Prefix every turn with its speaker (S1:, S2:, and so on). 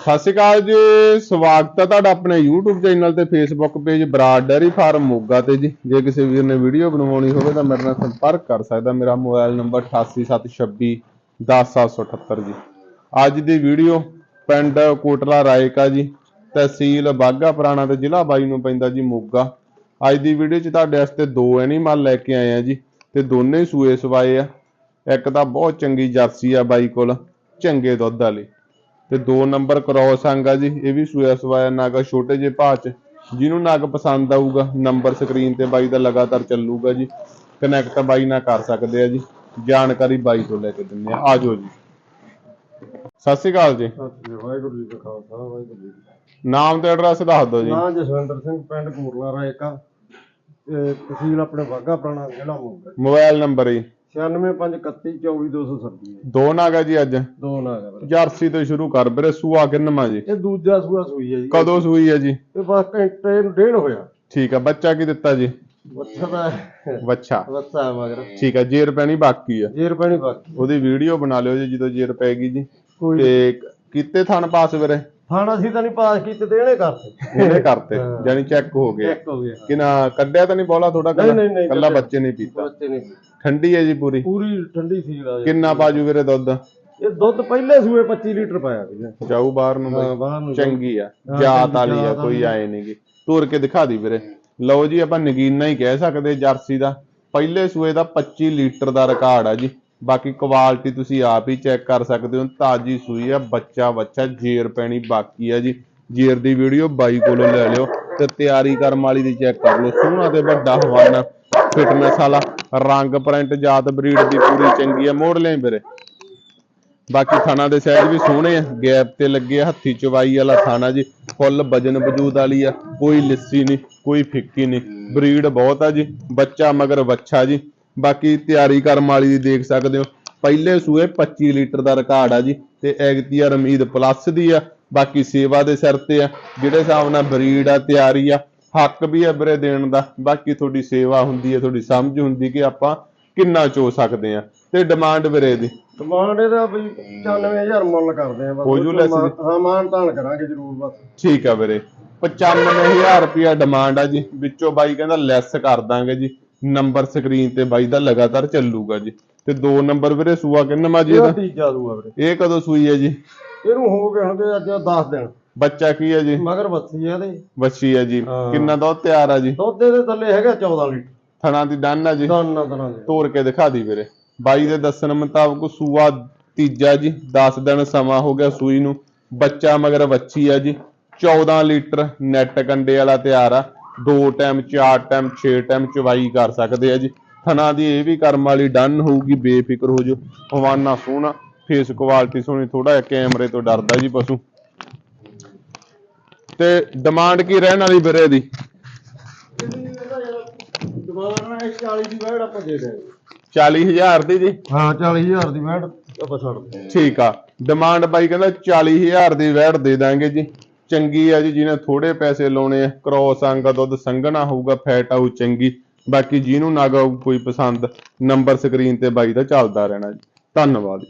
S1: ਸਤਿ ਸ਼੍ਰੀ ਅਕਾਲ ਜੀ, ਸਵਾਗਤ ਹੈ ਤੁਹਾਡਾ ਆਪਣੇ YouTube ਚੈਨਲ ਤੇ Facebook page Brar dairy farm Moga ਤੇ ਜੀ। ਜੇ ਕਿਸੇ ਵੀਰ ਨੇ ਵੀਡੀਓ ਬਣਵਾਉਣੀ ਹੋਵੇ ਤਾਂ ਮੇਰੇ ਨਾਲ ਸੰਪਰਕ ਕਰ ਸਕਦਾ। ਮੇਰਾ ਮੋਬਾਈਲ ਨੰਬਰ 8876 10778 ਜੀ। ਅੱਜ ਦੀ ਵੀਡੀਓ ਪਿੰਡ ਕੋਟਲਾ ਰਾਏਕਾ ਜੀ, ਤਹਿਸੀਲ ਬਾਗਾ ਪੁਰਾਣਾ ਤੇ ਜ਼ਿਲ੍ਹਾ ਬਾਈ ਨੂੰ ਪੈਂਦਾ ਜੀ ਮੋਗਾ। ਅੱਜ ਦੀ ਵੀਡੀਓ 'ਚ ਤੁਹਾਡੇ ਵਾਸਤੇ ਦੋ ਐਨੀਮਲ ਲੈ ਕੇ ਆਏ ਆ ਜੀ ਤੇ ਦੋਨੇ ਸੂਏ ਸਵਾਏ ਆ। ਇੱਕ ਤਾਂ ਬਹੁਤ ਚੰਗੀ ਜਰਸੀ ਆ ਬਾਈ ਕੋਲ, ਚੰਗੇ ਦੁੱਧ ਵਾਲੀ। ਤੇ ਦੋ ਨੰਬਰ ਕ੍ਰੋਸ ਅੰਗ ਆ ਜੀ ਇਹ ਵੀ ਸੂਆ ਸਵਾਇਆ ਨਾਗਾ ਛੋਟੇ ਜਿਹੇ ਭਾਅ ਚ। ਜਿਹਨੂੰ ਨਗ ਪਸੰਦ ਆਊਗਾ ਨੰਬਰ ਸਕਰੀਨ ਤੇ ਬਾਈ ਦਾ ਲਗਾਤਾਰ ਚੱਲੂਗਾ ਜੀ। ਕਨੈਕਟ ਬਾਈ ਨਾਲ ਕਰ ਸਕਦੇ ਆ ਜੀ। ਜਾਣਕਾਰੀ ਬਾਈ ਤੋਂ ਲੈ ਕੇ ਦਿੰਦੇ ਆ। ਆਜੋ ਜੀ। ਸਤਿ ਸ਼੍ਰੀ ਅਕਾਲ ਜੀ।
S2: ਵਾਹਿਗੁਰੂ ਜੀ ਖਾਲਸਾ ਵਾਹਿਗੁਰੂ ਜੀ
S1: ਨਾਮ ਤੇ ਐਡਰੈਸ ਦੱਸ ਦਿਓ ਜੀ।
S2: ਨਾਂ ਜਸਵਿੰਦਰ ਸਿੰਘ ਪਿੰਡ ਕੋਟਲਾ ਰਾਏਕਾ। ਤਹਿਸੀਲ ਆਪਣੇ ਬਾਗਾ ਪੁਰਾਣਾ ਜ਼ਿਲ੍ਹਾ ਮੋਗਾ।
S1: ਮੋਬਾਈਲ ਨੰਬਰ ਜੀ।
S2: 9651324227
S1: ਦੋ ਨਗ ਆ ਜੀ ਅੱਜ।
S2: ਦੋ ਨਾਗ ਆ ਵੀਰੇ।
S1: ਜਰਸੀ ਤੋਂ ਸ਼ੁਰੂ ਕਰ ਵੀਰੇ ਸੂਆ ਕਿੰਨਵਾਂ ਜੀ?
S2: ਇਹ ਦੂਜਾ ਸੂਆ ਸੂਈ ਹੈ ਜੀ।
S1: ਕਦੋਂ ਸੂਈ ਹੈ ਜੀ?
S2: ਇਹ ਬਸ ਘੰਟੇ ਨੂੰ ਡੇਢ ਹੋਇਆ।
S1: ਠੀਕ ਆ ਬੱਚਾ ਕੀ ਦਿੱਤਾ ਜੀ?
S2: ਬੱਚਾ ਦਾ
S1: ਬੱਚਾ।
S2: ਬੱਚਾ ਹੈ ਮਗਰ।
S1: ਠੀਕ ਆ ਜੇਰ ਪੈਣੀ ਬਾਕੀ ਆ।
S2: ਜੇਰ ਪੈਣੀ ਬਾਕੀ
S1: ਉਹਦੀ ਵੀਡੀਓ ਬਣਾ ਲਿਓ ਜੀ ਜਦੋਂ ਜੇਰ ਪੈਗੀ ਜੀ। ਤੇ ਕੀਤੇ ਥਣ ਪਾਸ ਵੀਰੇ?
S2: ਥਾਣਾ ਅਸੀਂ ਤਾਂ ਨਹੀਂ ਪਾਸ ਕੀਤੇ ਤੇ ਇਹਨੇ ਕਰਤੇ।
S1: ਇਹਨੇ ਕਰਤੇ
S2: ਹਾਂ।
S1: ਜਾਨੀ ਚੈੱਕ ਹੋ ਗਿਆ
S2: ਚੈੱਕ ਹੋ ਗਿਆ
S1: ਕਿ ਨਾ ਕੱਢਿਆ ਤਾਂ ਨਹੀਂ ਬੋਲਾ ਥੋੜਾ
S2: ਨਹੀਂ, ਨਹੀਂ, ਨਹੀਂ,
S1: ਕੱਲਾ
S2: ਕੱਢਿਆ।
S1: ਬੱਚੇ ਨਹੀਂ ਪੀਤਾ।
S2: ਬੱਚੇ ਨੇ
S1: ਠੰਡੀ ਹੈ ਜੀ ਪੂਰੀ?
S2: ਪੂਰੀ ਠੰਡੀ ਸੀ ਦਾ
S1: ਕਿੰਨਾ ਬਾਜੂ ਵੀਰੇ ਦੁੱਧ?
S2: ਇਹ ਦੁੱਧ ਪਹਿਲੇ ਸੂਏ 25 ਲੀਟਰ ਪਾਇਆ ਵੀਰੇ
S1: ਜਾਊ ਬਾਹਰ ਨੂੰ
S2: ਹਾਂ ਬਾਹਰ ਨੂੰ
S1: ਚੰਗੀ ਆ।
S2: ਹਾਂ,
S1: ਜਾਤ ਵਾਲੀ ਆ
S2: ਜਾਤ
S1: ਕੋਈ
S2: ਵਾਲੀ।
S1: ਆਏ ਨਹੀਂਗੀ ਤੋਰ ਕੇ ਦਿਖਾ ਦੀ ਵੀਰੇ। ਲਓ ਜੀ ਆਪਾਂ ਨਗੀਨਾ ਹੀ ਕਹਿ ਸਕਦੇ ਜਰਸੀ ਦਾ। ਪਹਿਲੇ ਸੂਏ ਦਾ 25 ਲੀਟਰ ਦਾ ਰਿਕਾਰਡ ਆ ਜੀ। ਬਾਕੀ ਕੁਆਲਿਟੀ ਤੁਸੀਂ ਆਪ ਹੀ ਚੈੱਕ ਕਰ ਸਕਦੇ ਹੋ, ਤਾਜੀ ਸੂਈ ਆ, ਬੱਚਾ ਬੱਚਾ ਜੇਰ ਪੈਣੀ ਬਾਕੀ ਆ ਜੀ। ਜੇਰ ਦੀ ਵੀਡੀਓ ਬਾਈ ਕੋਲੋਂ ਲੈ ਲਿਓ ਤੇ ਤਿਆਰੀ ਕਰਨ ਵਾਲੀ ਦੀ ਚੈੱਕ ਕਰ ਲਓ। ਸੋਹਣਾ ਤੇ ਵੱਡਾ ਹਵਾਨਾ ਫਿਟਨੈਸ ਵਾਲਾ, ਰੰਗ ਪ੍ਰਿੰਟ ਜਾਤ ਬਰੀਡ ਦੀ ਪੂਰੀ ਚੰਗੀ ਆ, ਮੋੜ ਲਿਆ ਵੀਰੇ। ਬਾਕੀ ਥਾਣਾ ਦੇ ਸਾਈਡ ਵੀ ਸੋਹਣੇ ਆ, ਗੈਪ ਤੇ ਲੱਗੇ ਆ, ਹੱਥੀ ਚਵਾਈ ਵਾਲਾ ਥਾਣਾ ਜੀ, ਫੁੱਲ ਵਜਨ ਵਜੂਦ ਵਾਲੀ ਆ, ਕੋਈ ਲਿੱਸੀ ਨਹੀਂ, ਕੋਈ ਫਿੱਕੀ ਨਹੀਂ, ਬਰੀਡ ਬਹੁਤ ਆ ਜੀ, ਬੱਚਾ ਮਗਰ ਵੱਛਾ ਜੀ। ਬਾਕੀ ਤਿਆਰੀ ਕਰਮ ਵਾਲੀ ਦੀ ਦੇਖ ਸਕਦੇ ਹੋ। ਪਹਿਲੇ ਸੂਏ 25 ਲੀਟਰ ਦਾ ਰਿਕਾਰਡ ਆ ਜੀ ਤੇ ਐਗਤੀਆ ਰਮੀਦ ਪਲੱਸ ਦੀ ਆ ਬਾਕੀ ਸੇਵਾ ਦੇ ਸਿਰ ਤੇ ਆ ਜਿਹੜੇ ਹਿਸਾਬ ਨਾਲ ਬਰੀਡ ਆ ਤਿਆਰੀ ਆ ਹੱਕ ਵੀ ਆ ਵੀਰੇ ਦੇਣ ਦਾ। ਬਾਕੀ ਤੁਹਾਡੀ ਸੇਵਾ ਹੁੰਦੀ ਹੈ ਤੁਹਾਡੀ ਸਮਝ ਹੁੰਦੀ ਕਿ ਆਪਾਂ ਕਿੰਨਾ ਚੋ ਸਕਦੇ ਆ ਤੇ ਡਿਮਾਂਡ ਵੀਰੇ ਦੀ।
S2: ਡਿਮਾਂਡ ਇਹਦਾ ਬਈ 95000 ਮੁੱਲ ਕਰਦੇ ਆ ਬਸ
S1: ਹੋ ਜੂ ਲੈਸ ਜੀ?
S2: ਹਾਂ ਮਾਨ ਤਾਨ ਕਰਾਂਗੇ ਜ਼ਰੂਰ ਬਸ।
S1: ਠੀਕ ਆ ਵੀਰੇ 95000 ਰੁਪਿਆ ਡਿਮਾਂਡ ਆ ਜੀ ਵਿੱਚੋਂ ਬਾਈ ਕਹਿੰਦਾ ਲੈਸ ਕਰ ਦਾਂਗੇ ਜੀ। ਨੰਬਰ ਸਕਰੀਨ ਤੇ ਬਾਈ ਦਾ ਲਗਾਤਾਰ ਚੱਲੂਗਾ ਜੀ। ਤੇ ਦੋ ਨੰਬਰ ਵੀਰੇ ਸੂਆ ਕਿੰਨਾ ਜੀ ਇਹਦਾ
S2: ਤੀਜਾ ਦੂਆ ਵੀਰੇ।
S1: ਇਹ ਕਦੋਂ ਸੂਈ ਹੈ ਜੀ?
S2: ਇਹਨੂੰ ਹੋ ਗਏ ਹੋਣਗੇ ਅੱਜ 10 ਦਿਨ।
S1: ਬੱਚਾ ਕੀ ਹੈ ਜੀ?
S2: ਮਗਰ ਬੱਸੀ ਆ ਇਹਦੇ।
S1: ਬੱਚੀ ਹੈ ਜੀ।
S2: ਹਾਂ।
S1: ਕਿੰਨਾ ਦੁੱਧ ਤਿਆਰ ਆ ਜੀ?
S2: ਦੁੱਧ ਦੇ ਥੱਲੇ ਹੈਗਾ 14 ਲੀਟਰ।
S1: ਥਣਾ ਦੀ ਡੰਨ ਆ ਜੀ?
S2: ਦੋਨਾਂ ਤਰ੍ਹਾਂ ਦੇ।
S1: ਤੋੜ ਕੇ ਦਿਖਾ ਦੀ ਵੀਰੇ। ਬਾਈ ਦੇ ਦੱਸਣ ਮੁਤਾਬਕ ਸੂਆ ਤੀਜਾ ਜੀ। 10 ਦਿਨ ਸਮਾਂ ਹੋ ਗਿਆ ਸੂਈ ਨੂੰ। ਬੱਚਾ ਮਗਰ ਬੱਚੀ ਆ ਜੀ। 14 ਲੀਟਰ ਨੈਟ ਕੰਡੇ ਵਾਲਾ ਤਿਆਰ ਆ। ਦੋ ਟਾਈਮ ਚਾਰ ਟਾਈਮ 6 ਟਾਈਮ ਚਵਾਈ ਕਰ ਸਕਦੇ ਆ ਜੀ। ਥਣਾ ਦੀ ਇਹ ਵੀ ਕਰਮ ਵਾਲੀ ਡਨ ਹੋਊਗੀ ਬੇਫਿਕਰ ਹੋ ਜੋ ਹਵਾਨਾ ਸੋਹਣਾ ਫੇਸ ਕੁਆਲਿਟੀ ਸੋਹਣੀ ਥੋੜਾ ਜਿਹਾ ਕੈਮਰੇ ਤੋਂ ਡਰਦਾ ਜੀ ਪਸ਼ੂ। ਤੇ ਡਿਮਾਂਡ ਕੀ ਰਹਿਣ ਵਾਲੀ ਵੀਰੇ ਦੀ?
S2: ਦੁਬਾਰਾ ਨਾ 40 ਦੀ ਵੈੜ ਆਪਾਂ ਦੇ ਦੇਂਗੇ
S1: 40000 ਦੀ ਜੀ?
S2: ਹਾਂ 40000 ਦੀ ਵੈੜ ਆਪਾਂ ਛੱਡ ਦੇ
S1: ਠੀਕ ਆ। ਡਿਮਾਂਡ ਬਾਈ ਕਹਿੰਦਾ 40000 ਦੀ ਵੈਟ ਦੇ ਦਾਂਗੇ ਜੀ। ਚੰਗੀ ਆ ਜੀ, ਜਿਹਨੇ ਥੋੜੇ ਪੈਸੇ ਲਾਉਣੇ ਆ ਕ੍ਰੋਸ ਅੰਗ ਦਾ ਦੁੱਧ ਸੰਘਣਾ ਹੋਊਗਾ ਫੈਟ ਆਊ ਚੰਗੀ। ਬਾਕੀ ਜਿਹਨੂੰ ਨਗ ਆਊ ਕੋਈ ਪਸੰਦ ਨੰਬਰ ਸਕਰੀਨ ਤੇ ਬਾਈ ਦਾ ਚੱਲਦਾ ਰਹਿਣਾ ਜੀ। ਧੰਨਵਾਦ